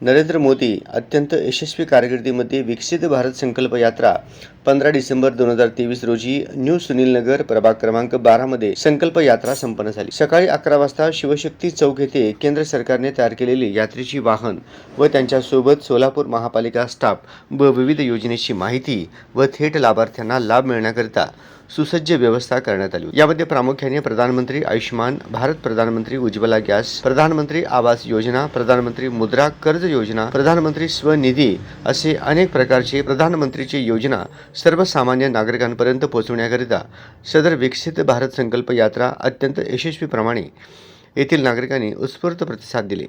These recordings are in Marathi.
नरेंद्र मोदी अत्यंत यशस्वी कारकिर्दीमध्ये विकसित भारत संकल्प यात्रा पंधरा डिसेंबर दोन हजार तेवीस रोजी न्यू सुनील नगर प्रभाग क्रमांक बारामध्ये संकल्प यात्रा संपन्न झाली. सकाळी अकरा वाजता शिवशक्ती चौक येथे केंद्र सरकारने तयार केलेली यात्रेची वाहन व त्यांच्यासोबत सोलापूर महापालिका स्टाफ व विविध योजनेची माहिती व थेट लाभार्थ्यांना लाभ मिळण्याकरिता सुसज्ज व्यवस्था करण्यात आली यामध्ये प्रामुख्याने प्रधानमंत्री आयुष्यमान भारत प्रधानमंत्री उज्ज्वला गॅस प्रधानमंत्री आवास योजना प्रधानमंत्री मुद्रा कर्ज योजना प्रधानमंत्री स्वनिधी असे अनेक प्रकारचे प्रधानमंत्रीची योजना सर्वसामान्य नागरिकांपर्यंत पोहोचवण्याकरिता सदर विकसित भारत संकल्प यात्रा अत्यंत यशस्वीप्रमाणे येथील नागरिकांनी उत्स्फूर्त प्रतिसाद दिले.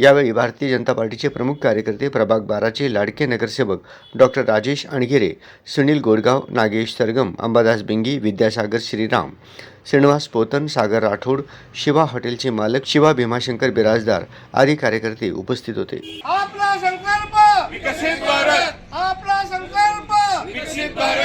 यावेळी भारतीय जनता पार्टीचे प्रमुख कार्यकर्ते प्रभाग बाराचे लाडके नगरसेवक डॉक्टर राजेश अणगिरे सुनील गोडगाव नागेश सरगम अंबादास बिंगी विद्यासागर श्रीराम श्रीनिवास पोतन सागर राठोड शिवा हॉटेलचे मालक शिवा भीमाशंकर बिराजदार आदी कार्यकर्ते उपस्थित होते. आपला संकल्प! विकसित भारत! आपला संकल्प! विकसित भारत!